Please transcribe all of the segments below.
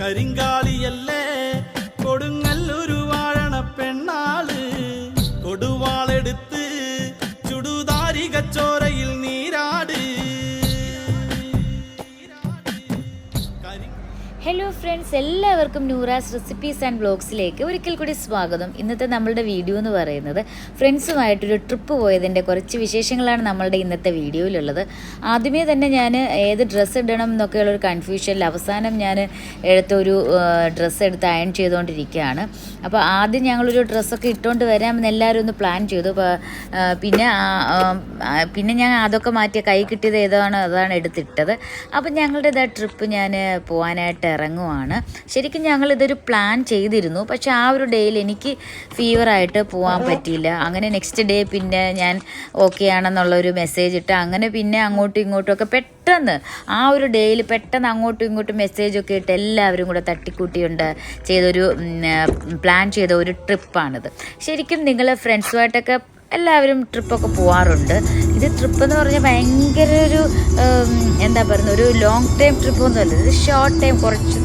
കരിങ്കാളിയല്ലേ കൊടുങ്ങല്ലൊരു hello friends എല്ലാവർക്കും Noora's recipes and ബ്ലോഗ്സിലേക്ക് ഒരിക്കൽ കൂടി സ്വാഗതം. ഇന്നത്തെ നമ്മളുടെ വീഡിയോ എന്ന് പറയുന്നത് ഫ്രണ്ട്സുമായിട്ടൊരു ട്രിപ്പ് പോയതിന്റെ കുറച്ച് വിശേഷങ്ങളാണ് നമ്മളുടെ ഇന്നത്തെ വീഡിയോയിലുള്ളത് ആദ്യമേ തന്നെ ഞാൻ ഏത് ഡ്രസ്സ് ഇടണം എന്നൊക്കെയുള്ള ഒരു കൺഫ്യൂഷനിൽ അവസാനം ഞാൻ എടുത്തൊരു ഡ്രസ്സ് എടുത്ത് അയൺ ചെയ്തുകൊണ്ടിരിക്കുകയാണ്. അപ്പോൾ ആദ്യം ഞങ്ങളൊരു ഡ്രസ്സൊക്കെ ഇട്ടുകൊണ്ട് വരാമെന്ന് എല്ലാവരും ഒന്ന് പ്ലാൻ ചെയ്തു. പിന്നെ പിന്നെ ഞാൻ അതൊക്കെ മാറ്റിയ കൈ കിട്ടിയത് ഏതാണ്? അതാണ് എടുത്തിട്ടത്. അപ്പോൾ ഞങ്ങളുടെ ഇതാ ട്രിപ്പ് ഞാൻ പോകാനായിട്ട് ഇറങ്ങുവാണ്. ശരിക്കും ഞങ്ങൾ ഇതൊരു പ്ലാൻ ചെയ്തിരുന്നു. പക്ഷേ ആ ഒരു ഡേയിൽ എനിക്ക് ഫീവറായിട്ട് പോകാൻ പറ്റിയില്ല. അങ്ങനെ നെക്സ്റ്റ് ഡേ പിന്നെ ഞാൻ ഓക്കെ ആണെന്നുള്ളൊരു മെസ്സേജ് ഇട്ട് അങ്ങനെ പിന്നെ അങ്ങോട്ടും ഇങ്ങോട്ടും ഒക്കെ പെട്ടെന്ന് ആ ഒരു ഡേയിൽ പെട്ടെന്ന് അങ്ങോട്ടും ഇങ്ങോട്ടും മെസ്സേജൊക്കെ ഇട്ട് എല്ലാവരും കൂടെ തട്ടിക്കൂട്ടിയുണ്ട് ചെയ്തൊരു പ്ലാൻ ചെയ്ത ഒരു ട്രിപ്പാണിത് ശരിക്കും നിങ്ങൾ ഫ്രണ്ട്സുമായിട്ടൊക്കെ എല്ലാവരും ട്രിപ്പൊക്കെ പോവാറുണ്ട്. ഇത് ട്രിപ്പ് എന്ന് പറഞ്ഞാൽ ഭയങ്കര ഒരു എന്താ പറയുന്നത് ഒരു ലോങ് ടൈം ട്രിപ്പ് ഒന്നുമല്ല ഇത് ഷോർട്ട് ടൈം കുറച്ച്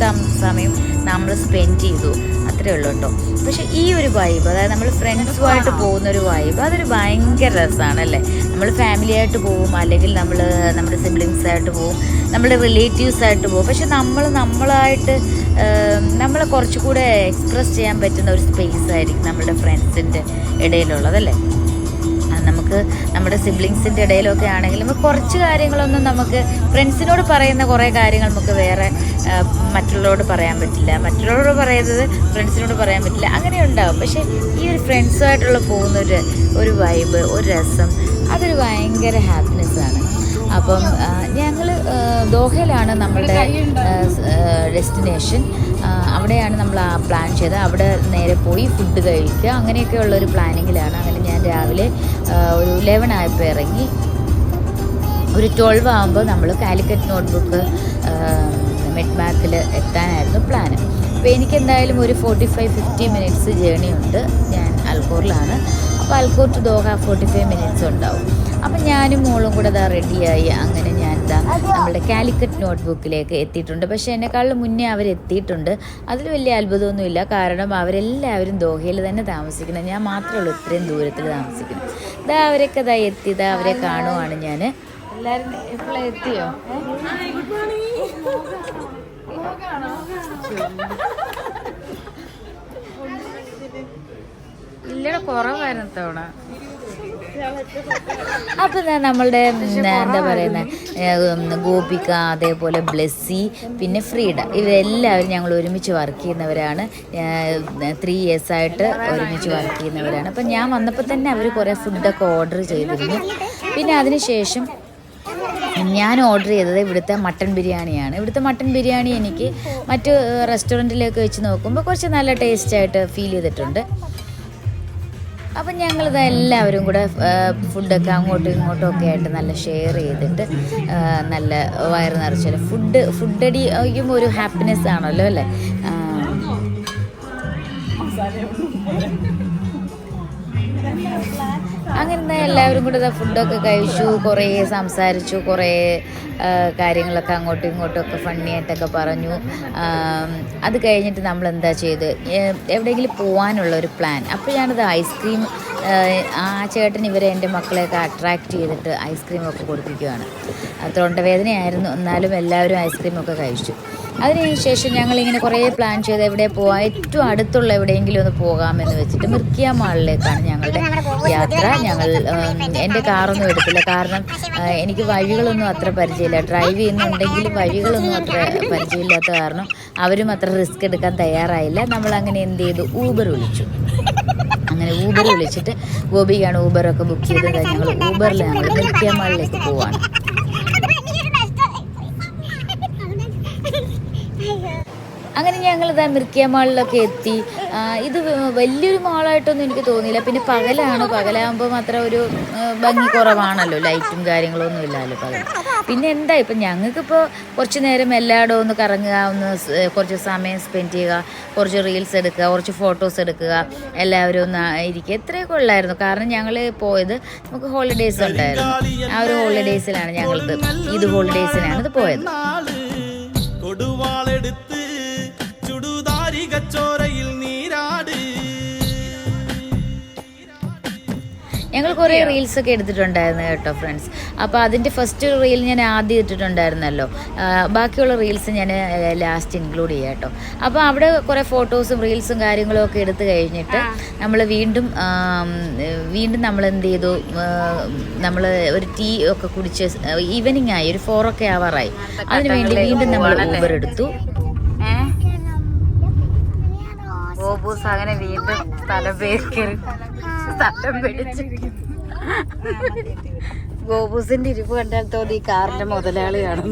സമയം നമ്മൾ സ്പെൻഡ് ചെയ്തു. അത്രേ ഉള്ളൂ കേട്ടോ. പക്ഷെ ഈ ഒരു വൈബ് അതായത് നമ്മൾ ഫ്രണ്ട്സുമായിട്ട് പോകുന്ന ഒരു വൈബ് അതൊരു ഭയങ്കര രസമാണ് അല്ലേ നമ്മൾ ഫാമിലി ആയിട്ട് പോകും അല്ലെങ്കിൽ നമ്മൾ നമ്മുടെ സിബ്ലിങ്സായിട്ട് പോകും നമ്മുടെ റിലേറ്റീവ്സായിട്ട് പോകും. പക്ഷെ നമ്മൾ നമ്മളായിട്ട് നമ്മൾ കുറച്ചുകൂടെ എക്സ്പ്രസ് ചെയ്യാൻ പറ്റുന്ന ഒരു സ്പേസ് ആയിരിക്കും നമ്മുടെ ഫ്രണ്ട്സിന്റെ ഇടയിലുള്ളതല്ലേ നമുക്ക് നമ്മുടെ സിബ്ലിങ്സിന്റെ ഇടയിലൊക്കെ ആണെങ്കിലും കുറച്ച് കാര്യങ്ങളൊന്നും നമുക്ക് ഫ്രണ്ട്സിനോട് പറയുന്ന കുറേ കാര്യങ്ങൾ നമുക്ക് വേറെ മറ്റുള്ളവരോട് പറയാൻ പറ്റില്ല. മറ്റുള്ളവരോട് പറയുന്നത് ഫ്രണ്ട്സിനോട് പറയാൻ പറ്റില്ല. അങ്ങനെ ഉണ്ടാവും. പക്ഷേ ഈ ഒരു ഫ്രണ്ട്സുമായിട്ടുള്ള പോകുന്ന ഒരു ഒരു വൈബ് ഒരു രസം അതൊരു ഭയങ്കര ഹാപ്പിനെസ്സാണ് അപ്പം ഞങ്ങൾ ദോഹയിലാണ് നമ്മുടെ ഡെസ്റ്റിനേഷൻ. അവിടെയാണ് നമ്മൾ പ്ലാൻ ചെയ്തത്. അവിടെ നേരെ പോയി ഫുഡ് കഴിക്കുക. അങ്ങനെയൊക്കെയുള്ള ഒരു പ്ലാനിങ്ങിലാണ്. അങ്ങനെ ഞാൻ രാവിലെ ഒരു ലെവൻ ആയപ്പോൾ ഇറങ്ങി. ഒരു ട്വൽവ് ആകുമ്പോൾ നമ്മൾ കാലിക്കറ്റ് നോട്ട്ബുക്ക് മെറ്റ് മാർക്കിൽ എത്താനായിരുന്നു പ്ലാന് അപ്പോൾ എനിക്കെന്തായാലും ഒരു forty five fifty minutes journey ഉണ്ട്. ഞാൻ അൽക്കൂറിലാണ് അപ്പോൾ Al Khor to Doha forty five minutes ഉണ്ടാവും. അപ്പം ഞാനും മോളും കൂടെ ഇതാ റെഡിയായി അങ്ങനെ ഞാൻ ഇതാ നമ്മുടെ കാലിക്കറ്റ് നോട്ട്ബുക്കിലേക്ക് എത്തിയിട്ടുണ്ട്. പക്ഷേ എന്നെക്കാളും മുന്നേ അവരെത്തിയിട്ടുണ്ട് അതിൽ വലിയ അത്ഭുതമൊന്നുമില്ല കാരണം അവരെല്ലാവരും ദോഹയിൽ തന്നെ താമസിക്കുന്നത് ഞാൻ മാത്രമേ ഉള്ളൂ ഇത്രയും ദൂരത്തിൽ താമസിക്കുന്നത്. ഇതാ അവരൊക്കെ ഇതാ എത്തി. ഇതാ അവരെ കാണുവാണ് ഞാൻ. എല്ലാവരും എപ്പോഴാ എത്തിയോ? ഇല്ലട കുറവായിരുന്നു തവണ അപ്പൊ നമ്മളുടെ എന്താ പറയുന്ന ഗോപിക അതേപോലെ ബ്ലെസ്സി പിന്നെ ഫ്രീഡ. ഇവരെല്ലാവരും ഞങ്ങൾ ഒരുമിച്ച് വർക്ക് ചെയ്യുന്നവരാണ്. ത്രീ ഇയേഴ്സ് ആയിട്ട് ഒരുമിച്ച് വർക്ക് ചെയ്യുന്നവരാണ്. അപ്പം ഞാൻ വന്നപ്പോൾ തന്നെ അവർ കുറേ ഫുഡൊക്കെ ഓർഡർ ചെയ്തിരുന്നു. പിന്നെ അതിനുശേഷം ഞാൻ ഓർഡർ ചെയ്തത് ഇവിടുത്തെ മട്ടൺ ബിരിയാണിയാണ്. ഇവിടുത്തെ മട്ടൺ ബിരിയാണി എനിക്ക് മറ്റ് റെസ്റ്റോറന്റിലേക്ക് വെച്ച് നോക്കുമ്പോൾ കുറച്ച് നല്ല ടേസ്റ്റായിട്ട് ഫീൽ ചെയ്തിട്ടുണ്ട്. അപ്പം ഞങ്ങളിത് എല്ലാവരും കൂടെ ഫുഡൊക്കെ അങ്ങോട്ടും ഇങ്ങോട്ടും ഒക്കെ ആയിട്ട് നല്ല ഷെയർ ചെയ്തിട്ട് നല്ല വയറ് നിറച്ച ഫുഡ് ഫുഡടി ഒരു ഹാപ്പിനെസ് ആണല്ലോ അല്ലേ? ആ, അങ്ങനെ എല്ലാവരും കൂടെ ഫുഡൊക്കെ കഴിച്ചു കുറേ സംസാരിച്ചു കുറേ കാര്യങ്ങളൊക്കെ അങ്ങോട്ടും ഇങ്ങോട്ടും ഒക്കെ ഫണ്ണിയായിട്ടൊക്കെ പറഞ്ഞു. അത് കഴിഞ്ഞിട്ട് നമ്മൾ എന്താ ചെയ്ത് എവിടെയെങ്കിലും പോകാനുള്ള ഒരു പ്ലാൻ അപ്പോൾ ഞാനത് ഐസ്ക്രീം ആ ചേട്ടൻ ഇവരെ എന്റെ മക്കളെയൊക്കെ അട്രാക്റ്റ് ചെയ്തിട്ട് ഐസ്ക്രീമൊക്കെ കൊടുപ്പിക്കുകയാണ് തൊണ്ടവേദനയായിരുന്നു. എന്നാലും എല്ലാവരും ഐസ്ക്രീമൊക്കെ കഴിച്ചു. അതിനുശേഷം ഞങ്ങളിങ്ങനെ കുറേ പ്ലാൻ ചെയ്ത് എവിടെ പോകാം ഏറ്റവും അടുത്തുള്ള എവിടെയെങ്കിലും ഒന്ന് പോകാമെന്ന് വെച്ചിട്ട് മിർക്കിയ മാളിലേക്കാണ് ഞങ്ങളുടെ യാത്ര. ഞങ്ങൾ എന്റെ കാറൊന്നും എടുത്തില്ല. കാരണം എനിക്ക് വഴികളൊന്നും അത്ര പരിചയമില്ല. ഡ്രൈവ് ചെയ്യുന്നുണ്ടെങ്കിലും വഴികളൊന്നും അത്ര പരിചയമില്ലാത്ത കാരണം അവരും അത്ര റിസ്ക് എടുക്കാൻ തയ്യാറായില്ല. നമ്മൾ അങ്ങനെ എന്ത് ചെയ്തു? ഊബർ വിളിച്ചു. അങ്ങനെ ഊബർ വിളിച്ചിട്ട് ഗോപിക്കാണ് ഊബറൊക്കെ ബുക്ക് ചെയ്തത് ഞങ്ങൾ ഊബറിൽ ഞങ്ങൾ മിർക്കിയ മാളിലേക്ക് പോവാണ്. അങ്ങനെ ഞങ്ങൾ ഇത് മിർക്കിയ മാളിലൊക്കെ എത്തി. ഇത് വലിയൊരു മാളായിട്ടൊന്നും എനിക്ക് തോന്നിയില്ല. പിന്നെ പകലാണ്. പകലാകുമ്പോൾ മാത്രം ഒരു ഭംഗി കുറവാണല്ലോ. ലൈറ്റും കാര്യങ്ങളൊന്നും ഇല്ലല്ലോ പകൽ പിന്നെ എന്താ ഇപ്പം ഞങ്ങൾക്കിപ്പോൾ കുറച്ച് നേരം എല്ലായിടവും ഒന്ന് കറങ്ങുക ഒന്ന് കുറച്ച് സമയം സ്പെൻഡ് ചെയ്യുക കുറച്ച് റീൽസ് എടുക്കുക കുറച്ച് ഫോട്ടോസ് എടുക്കുക എല്ലാവരും ഒന്ന് ഇരിക്കുക. ഇത്രയൊക്കെ ഉള്ളായിരുന്നു. കാരണം ഞങ്ങൾ പോയത് നമുക്ക് ഹോളിഡേയ്സ് ഉണ്ടായിരുന്നു. ആ ഒരു ഹോളിഡേയ്സിലാണ് ഞങ്ങൾക്ക് ഇത് ഹോളിഡേയ്സിലാണ് ഇത് പോയത്. കൊടുവാളെടുത്ത് ചോരയിൽ നീരാട്. ഞങ്ങൾ കുറേ റീൽസ് ഒക്കെ എടുത്തിട്ടുണ്ടായിരുന്നു കേട്ടോ ഫ്രണ്ട്സ് അപ്പോൾ അതിന്റെ ഫസ്റ്റ് റീൽ ഞാൻ ആദ്യം ഇട്ടിട്ടുണ്ടായിരുന്നല്ലോ. ബാക്കിയുള്ള റീൽസ് ഞാൻ ലാസ്റ്റ് ഇൻക്ലൂഡ് ചെയ്യാം കേട്ടോ. അപ്പോൾ അവിടെ കുറേ ഫോട്ടോസും റീൽസും കാര്യങ്ങളും ഒക്കെ എടുത്തു കഴിഞ്ഞിട്ട് നമ്മൾ വീണ്ടും വീണ്ടും നമ്മൾ എന്ത് ചെയ്തു നമ്മൾ ഒരു ടീ ഒക്കെ കുടിച്ച് ഈവനിങ് ആയി ഒരു ഫോർ ഒക്കെ ആവാറായി അതിനുവേണ്ടി വീണ്ടും നമ്മൾ ഊബർ എടുത്തു. ഗോപൂസ് അങ്ങനെ വീണ്ടും സ്ഥലം പേര് സ്ഥലം പിടിച്ച്. ഗോപൂസിന്റെ ഇരിപ്പ് കണ്ടാൽ തോന്നി ഈ കാറിന്റെ മുതലാളിയാണ്.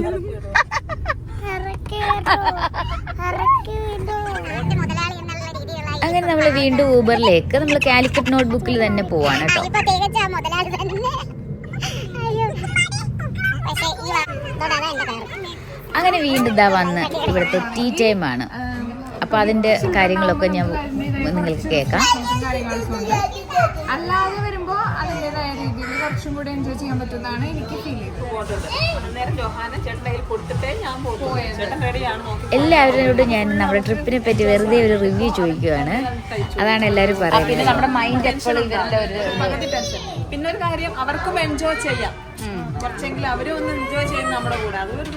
അങ്ങനെ നമ്മൾ വീണ്ടും ഊബറിലേക്ക് നമ്മൾ കാലിക്കറ്റ് നോട്ട്ബുക്കിൽ തന്നെ പോവാണ് കേട്ടോ. അങ്ങനെ വീണ്ടും ഇതാ വന്ന് ഇവിടുത്തെ ടീ ടൈം ആണ് അപ്പൊ അതിന്റെ കാര്യങ്ങളൊക്കെ ഞാൻ നിങ്ങൾക്ക് കേൾക്കാം. അല്ലാതെ വരുമ്പോ അതിന്റെതായ രീതിയിൽ കുറച്ചും കൂടെ എൻജോയ് ചെയ്യാൻ പറ്റുന്നതാണ് എനിക്ക് ഫീൽ ചെയ്തത്. എല്ലാവരോടും ഞാൻ നമ്മുടെ ട്രിപ്പിനെ പറ്റി വെറുതെ ഒരു റിവ്യൂ ചോദിക്കുവാണ്. അതാണ് എല്ലാവരും പറയുന്നത്. നമ്മുടെ മൈൻഡ് എപ്പോഴും പിന്നെ ഒരു കാര്യം അവർക്കും എൻജോയ് ചെയ്യാം. കുറച്ചെങ്കിലും അവരും ഒന്ന് എൻജോയ് ചെയ്യുന്ന നമ്മുടെ കൂടെ. അതൊരു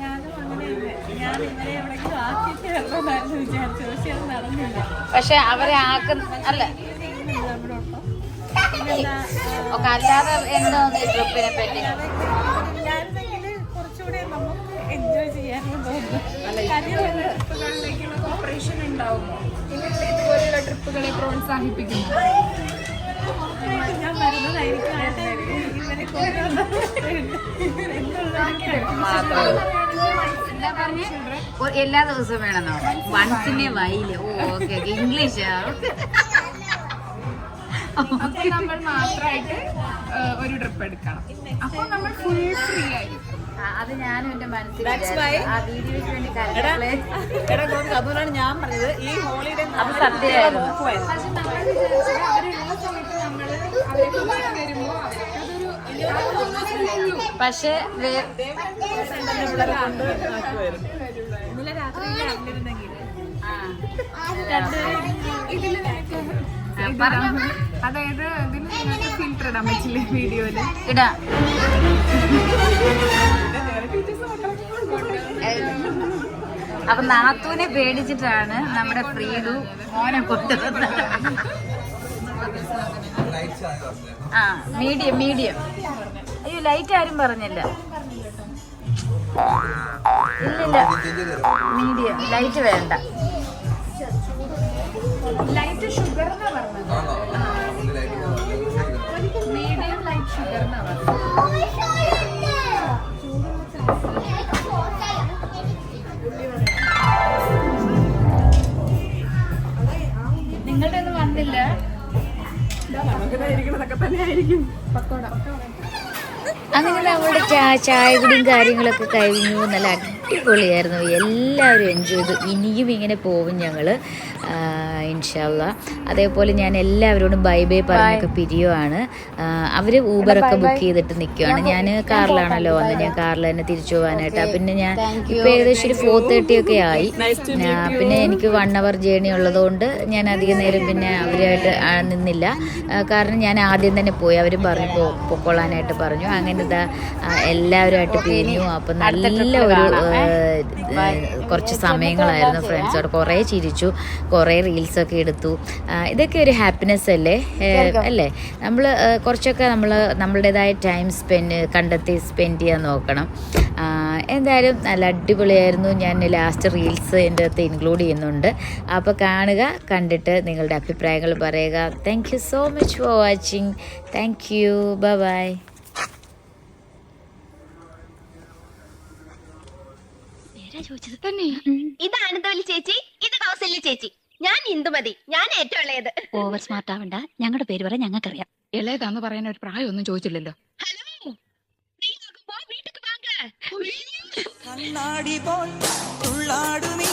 ഞാനും പക്ഷെ അവരെ ആക്കുന്ന അല്ല. ഒക്കെ അല്ലാതെ എന്താ ട്രിപ്പിനെ പറ്റി? ഇല്ലായിരുന്നെങ്കിൽ കുറച്ചുകൂടെ നമുക്ക് എൻജോയ് ചെയ്യാനും തോന്നുന്നു. ട്രിപ്പുകളിലേക്കുള്ള കോപ്പറേഷൻ ഉണ്ടാവുമോ? ഇവരിൽ ഇതുപോലെയുള്ള ട്രിപ്പുകളെ പ്രോത്സാഹിപ്പിക്കുന്നു. ഞാൻ വരുന്നതായിരിക്കും. ഇവരെ കൊണ്ടുവന്നത് എന്താ പറഞ്ഞേ? എല്ലാ ദിവസവും വേണമെന്നോ? Once in a while. Oh okay English നമ്മൾ മാത്രമായിട്ട് ഒരു ട്രിപ്പ് എടുക്കണം. അപ്പൊ നമ്മൾ ഫുൾ ഫ്രീ ആയി അത് ഞാനും എന്റെ മനസ്സിൽ. ആ വീഡിയോയ്ക്ക് വേണ്ടി അതുകൊണ്ടാണ് ഞാൻ പറഞ്ഞത് ഈ ഹോളിഡേ അത് സത്യമായിരുന്നു. പക്ഷെ നമ്മൾ വിചാരിച്ചത് അവരുള്ള സമയത്ത് നമ്മൾ അവരെ പക്ഷെ. അതായത് ഇതിന് നിങ്ങൾക്ക് ഫിൽറ്റർ ഇടാൻ പറ്റില്ലേ വീഡിയോയിൽ? ഇടാം. അപ്പൊ നാത്തൂനെ പേടിച്ചിട്ടാണ് നമ്മുടെ ഫ്രീഡു മോനെ കൊണ്ടുവന്നത്. ആ മീഡിയം മീഡിയം. അയ്യോ ലൈറ്റ് ആരും പറഞ്ഞില്ല. ഇല്ലില്ല. മീഡിയം. ലൈറ്റ് വേണ്ട. Light sugar medium light sugar നിങ്ങളുടെ ഒന്നും വന്നില്ല. ഇരിക്കണതൊക്കെ തന്നെ ആയിരിക്കും പക്കോട. അങ്ങനെ നമ്മുടെ ചായ കുടിയും കാര്യങ്ങളൊക്കെ കഴിഞ്ഞു. നല്ല അടിപൊളിയായിരുന്നു. എല്ലാവരും എൻജോയ് ചെയ്തു. ഇനിയും ഇങ്ങനെ പോവും ഞങ്ങൾ ഇൻഷാല്ല അതേപോലെ ഞാൻ എല്ലാവരോടും ബൈ ബൈ പറഞ്ഞൊക്കെ പിരിയുവാണ്. അവർ ഊബറൊക്കെ ബുക്ക് ചെയ്തിട്ട് നിൽക്കുകയാണ് ഞാൻ കാറിലാണല്ലോ വന്നത്. ഞാൻ കാറിൽ തന്നെ തിരിച്ചു പോകാനായിട്ട്. പിന്നെ ഞാൻ ഇപ്പോൾ ഏകദേശം ഒരു ഫോർ തേർട്ടി ഒക്കെ ആയി. പിന്നെ എനിക്ക് വൺ അവർ ജേണി ഉള്ളതുകൊണ്ട് ഞാൻ അധികം നേരം പിന്നെ അവരുമായിട്ട് ആ, നിന്നില്ല. കാരണം ഞാൻ ആദ്യം തന്നെ പോയി. അവർ പറഞ്ഞു പോയി പൊക്കോളാനായിട്ട് പറഞ്ഞു. അങ്ങനെ ഇതാ എല്ലാവരുമായിട്ട് പിരിഞ്ഞു. അപ്പം നല്ല ഒരു കുറച്ച് സമയങ്ങളായിരുന്നു ഫ്രണ്ട്സോട്. കുറേ ചിരിച്ചു കുറേ റീൽസൊക്കെ എടുത്തു. ഇതൊക്കെ ഒരു ഹാപ്പിനെസ് അല്ലേ? അല്ലേ? നമ്മൾ കുറച്ചൊക്കെ നമ്മൾ നമ്മളുടേതായ ടൈം സ്പെൻഡ് കണ്ടെത്തി സ്പെൻഡ് ചെയ്യാൻ നോക്കണം. എന്തായാലും നല്ല അടിപൊളിയായിരുന്നു. ഞാൻ ലാസ്റ്റ് റീൽസ് എന്റെ അകത്ത് ഇൻക്ലൂഡ് ചെയ്യുന്നുണ്ട്. അപ്പോൾ കാണുക കണ്ടിട്ട് നിങ്ങളുടെ അഭിപ്രായങ്ങൾ പറയുക. Thank you so much for watching thank you bye നേരാ ചോദിച്ചത് തന്നെ. ചേച്ചി ഇത് കൗസല്യ ചേച്ചി. ഞാൻ ഇന്ദുമതി ഞാൻ ഏറ്റവും ഇളയത്. ഓവർ സ്മാർട്ട് ആവണ്ട ഞങ്ങളുടെ പേര് പറയാൻ ഞങ്ങൾക്കറിയാം. ഇളയതാന്ന് പറയാൻ ഒരു പ്രായം ഒന്നും ചോദിച്ചില്ലല്ലോ ഹലോ വീട്ടിൽ കണ്ണാടി പോൽ തുള്ളാടു നീ